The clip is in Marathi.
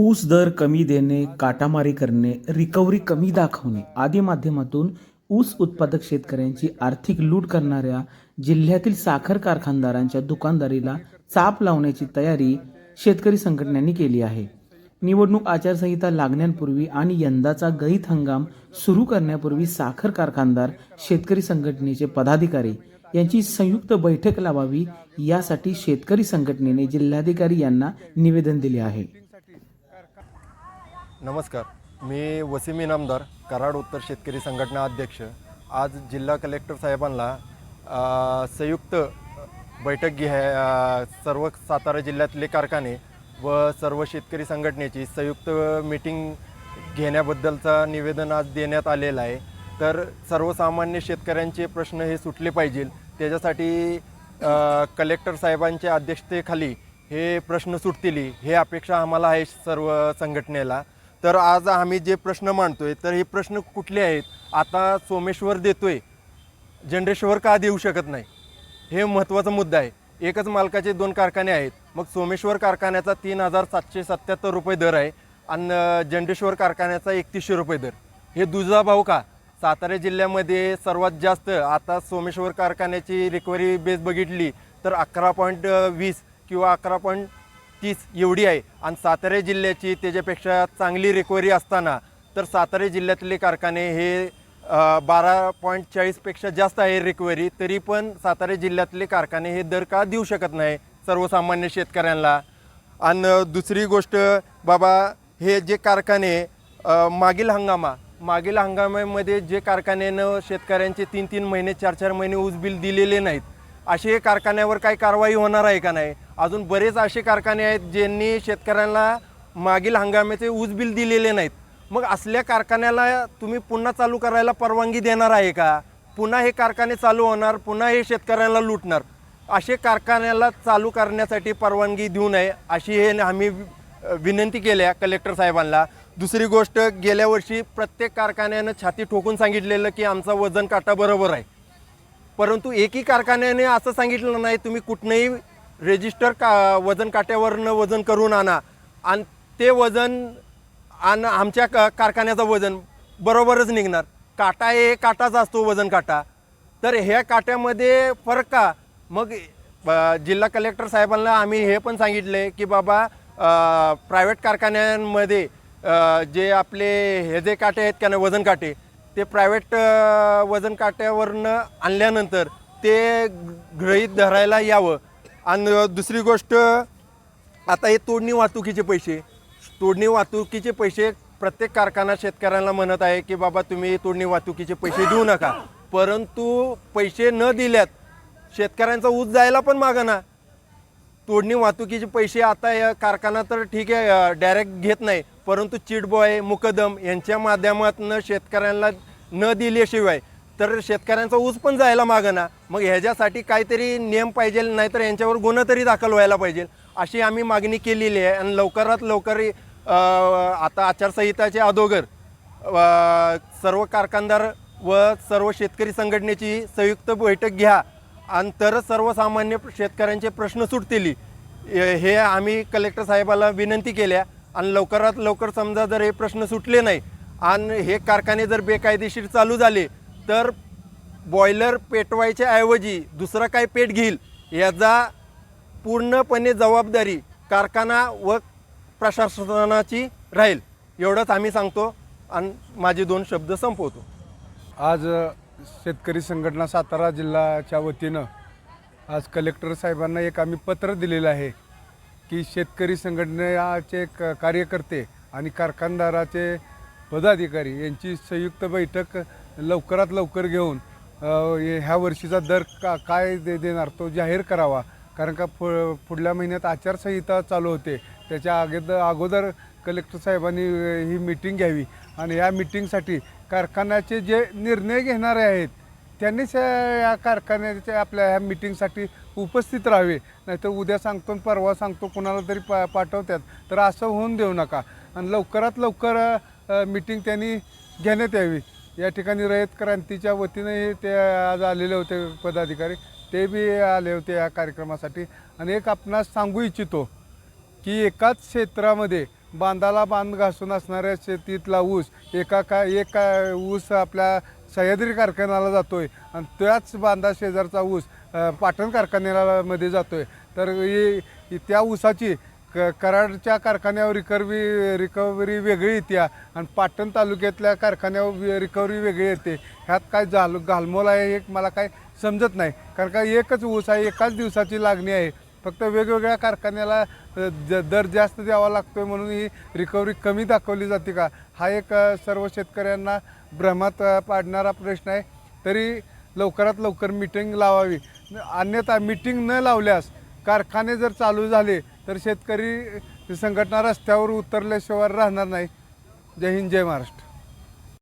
ऊस दर कमी देणे काटामारी करणे रिकव्हरी कमी दाखवणे आदी माध्यमातून ऊस उत्पादक शेतकऱ्यांची आर्थिक लूट करणाऱ्या जिल्ह्यातील साखर कारखानदारांच्या दुकानदारीला चाप लावण्याची तयारी शेतकरी संघटनांनी केली आहे. निवडणूक आचारसंहिता लागण्यापूर्वी आणि यंदाचा गळीत हंगाम सुरू करण्यापूर्वी साखर कारखानदार शेतकरी संघटनेचे पदाधिकारी यांची संयुक्त बैठक लावावी यासाठी शेतकरी संघटनेने जिल्हाधिकारी यांना निवेदन दिले आहे. नमस्कार. मी वसीम इनामदार कराड उत्तर शेतकरी संघटना अध्यक्ष. आज जिल्हा कलेक्टर साहेबांना संयुक्त बैठक घ्या सर्व सातारा जिल्ह्यातले कारखाने व सर्व शेतकरी संघटनेची संयुक्त मीटिंग घेण्याबद्दलचा निवेदन आज देण्यात आलेलं आहे. तर सर्वसामान्य शेतकऱ्यांचे प्रश्न हे सुटले पाहिजे. त्याच्यासाठी कलेक्टर साहेबांच्या अध्यक्षतेखाली हे प्रश्न सुटतील हे अपेक्षा आम्हाला आहे सर्व संघटनेला. तर आज आम्ही जे प्रश्न मांडतोय तर हे प्रश्न कुठले आहेत आता सोमेश्वर देतोय. जनरेश्वर का देऊ शकत नाही? हे महत्त्वाचा मुद्दा आहे. एकच मालकाचे दोन कारखाने आहेत. मग सोमेश्वर कारखान्याचा तीन हजार सातशे सत्त्याहत्तर रुपये दर आहे आणि जनरेश्वर कारखान्याचा एकतीसशे रुपये दर. हे दुजा भाऊ का? सातारा जिल्ह्यामध्ये सर्वात जास्त आता सोमेश्वर कारखान्याची रिकव्हरी बेस बघितली तर अकरा पॉईंट वीस किंवा अकरा पॉईंट तीस एवढी आहे. आणि सातारा जिल्ह्याची त्याच्यापेक्षा चांगली रिकव्हरी असताना तर सातारा जिल्ह्यातले कारखाने हे बारा पॉईंट चाळीसपेक्षा जास्त आहे रिकव्हरी तरी पण सातारा जिल्ह्यातले कारखाने हे दर का देऊ शकत नाही सर्वसामान्य शेतकऱ्यांना? आणि दुसरी गोष्ट बाबा हे जे कारखाने मागील हंगामा मागील हंगामामध्ये जे कारखान्यानं शेतकऱ्यांचे तीन तीन महिने चार चार महिने ऊस बिल दिलेले नाहीत असे कारखान्यावर काही कारवाई होणार आहे का नाही? अजून बरेच असे कारखाने आहेत ज्यांनी शेतकऱ्यांना मागील हंगामाचे ऊस बिल दिलेले नाहीत. मग असल्या कारखान्याला तुम्ही पुन्हा चालू करायला परवानगी देणार आहे का? पुन्हा हे कारखाने चालू होणार पुन्हा हे शेतकऱ्यांना लुटणार. असे कारखान्याला चालू करण्यासाठी परवानगी देऊ नये अशी हे आम्ही विनंती केल्या कलेक्टर साहेबांना. दुसरी गोष्ट गेल्या वर्षी प्रत्येक कारखान्यानं छाती ठोकून सांगितलेलं की आमचा वजन काटा बरोबर आहे. परंतु एकही कारखान्याने असं सांगितलं नाही तुम्ही कुठनंही रेजिस्टर का वजन काट्यावरनं वजन करून आणा. आणि ते वजन आणि आमच्या का कारखान्याचं वजन बरोबरच निघणार. काटा हे काटाच असतो वजन काटा. तर ह्या काट्यामध्ये फरक का? मग जिल्हा कलेक्टर साहेबांना आम्ही हे पण सांगितले की बाबा प्रायव्हेट कारखान्यांमध्ये जे आपले हे जे काटे आहेत का नाही वजन काटे ते प्रायव्हेट वजन काट्यावरनं आणल्यानंतर ते गृहीत धरायला यावं. आणि दुसरी गोष्ट आता हे तोडणी वाहतुकीचे पैसे. तोडणी वाहतुकीचे पैसे प्रत्येक कारखाना शेतकऱ्यांना म्हणत आहे की बाबा तुम्ही तोडणी वाहतुकीचे पैसे देऊ नका. परंतु पैसे न दिल्यात शेतकऱ्यांचा ऊस जायला पण मागं ना. तोडणी वाहतुकीचे पैसे आता या कारखाना तर ठीक आहे डायरेक्ट घेत नाही. परंतु चिटबॉय मुकदम यांच्या माध्यमातून शेतकऱ्यांना न दिल्याशिवाय तर शेतकऱ्यांचा ऊस पण जायला मागं ना. मग ह्याच्यासाठी काहीतरी नियम पाहिजे नाहीतर यांच्यावर गुन्हा तरी दाखल व्हायला पाहिजे. अशी आम्ही मागणी केलेली आहे. आणि लवकरात लवकर आता आचारसंहिताच्या अधोगर सर्व कारखानदार व सर्व शेतकरी संघटनेची संयुक्त बैठक घ्या. आणि तरच सर्वसामान्य शेतकऱ्यांचे प्रश्न सुटतील. हे आम्ही कलेक्टर साहेबाला विनंती केल्या. आणि लवकरात लवकर समजा जर हे प्रश्न सुटले नाही आणि हे कारखाने जर बेकायदेशीर चालू झाले तर बॉयलर पेटवायच्या ऐवजी दुसरा काय पेट घेईल याचा पूर्णपणे जबाबदारी कारखाना व प्रशासनाची राहील. एवढंच आम्ही सांगतो आणि माझे दोन शब्द संपवतो. आज शेतकरी संघटना सातारा जिल्ह्याच्या वतीनं आज कलेक्टर साहेबांना एक आम्ही पत्र दिलेलं आहे की शेतकरी संघटनेचे क कार्यकर्ते आणि कारखानदाराचे पदाधिकारी यांची संयुक्त बैठक लवकरात लवकर घेऊन ह्या वर्षीचा दर का काय दे देणार तो जाहीर करावा. कारण का पु पुढल्या महिन्यात आचारसंहिता चालू होते. त्याच्या अगोदर अगोदर कलेक्टर साहेबांनी ही मीटिंग घ्यावी. आणि या मीटिंगसाठी कारखान्याचे जे निर्णय घेणारे आहेत त्यांनीच या कारखान्याच्या आपल्या ह्या मिटिंगसाठी उपस्थित राहावे. नाहीतर उद्या सांगतो आणि परवा सांगतो कुणाला तरी पा पाठवतात. तर असं होऊन देऊ नका. आणि लवकरात लवकर मिटिंग त्यांनी घेण्यात यावी. या ठिकाणी रयत क्रांतीच्या वतीनंही ते आज आलेले होते पदाधिकारी. ते बी आले होते या कार्यक्रमासाठी. आणि एक आपणास सांगू इच्छितो की एकाच क्षेत्रामध्ये बांधाला बांध घासून असणाऱ्या शेतीतला ऊस एका का एक ऊस आपल्या सह्याद्री कारखान्याला जातो आहे आणि त्याच बांधा शेजारचा ऊस पाटण कारखान्याला मध्ये जातो आहे तर ही त्या ऊसाची क कराडच्या कारखान्यावर रिकव्हरी रिकव्हरी वेगळी येते आणि पाटण तालुक्यातल्या कारखान्यावर रिकव्हरी वेगळी येते. ह्यात काय झाल घालमोल आहे हे मला काय समजत नाही. कारण का एकच ऊस आहे एकाच दिवसाची लागणी आहे. फक्त वेगवेगळ्या कारखान्याला ज- दर जास्त द्यावा लागतोय म्हणून ही रिकव्हरी कमी दाखवली जाते का? हा एक सर्व शेतकऱ्यांना भ्रमात पाडणारा प्रश्न आहे. तरी लवकरात लवकर मिटिंग लावावी. अन्यथा मिटिंग न लावल्यास कारखाने जर चालू झाले तर शेतकरी संघटना रस्त्यावर उतरल्याशिवाय राहणार नाही. जय हिंद जय महाराष्ट्र.